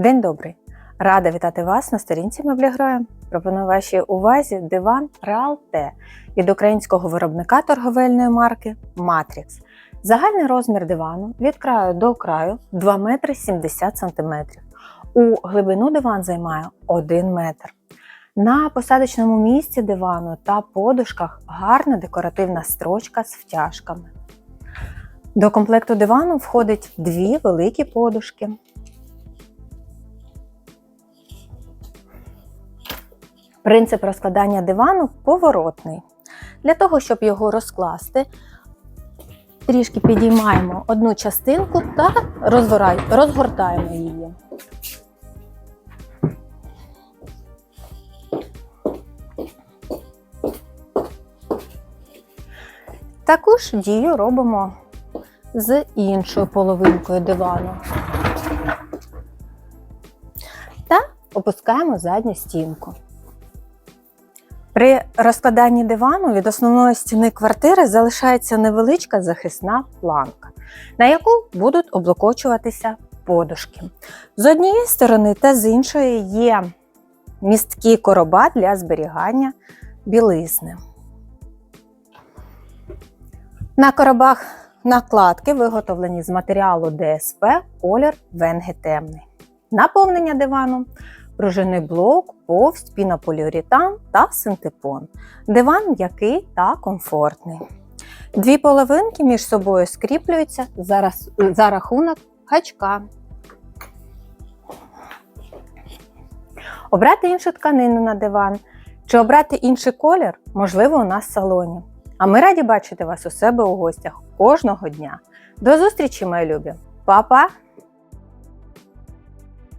День добрий! Рада вітати вас на сторінці Меблігроя. Пропоную вашій увазі диван Real від українського виробника торговельної марки Matrix. Загальний розмір дивану від краю до краю 2 метри 70 см. У глибину диван займає 1 метр. На посадочному місці дивану та подушках гарна декоративна строчка з втяжками. До комплекту дивану входить дві великі подушки. Принцип розкладання дивану поворотний. Для того, щоб його розкласти, трішки підіймаємо одну частинку та розгортаємо її. Таку ж дію робимо з іншою половинкою дивану. Та опускаємо задню стінку. При розкладанні дивану від основної стіни квартири залишається невеличка захисна планка, на яку будуть облокочуватися подушки. З однієї сторони та з іншої є місткі короба для зберігання білизни. На коробах накладки виготовлені з матеріалу ДСП, колір венги темний. Наповнення дивану пружинний блок, повсть, пінополіуретан та синтепон. Диван м'який та комфортний. Дві половинки між собою скріплюються за, за рахунок гачка. Обрати іншу тканину на диван чи обрати інший колір можливо у нас в салоні. А ми раді бачити вас у себе у гостях кожного дня. До зустрічі, мої любі! Па-па!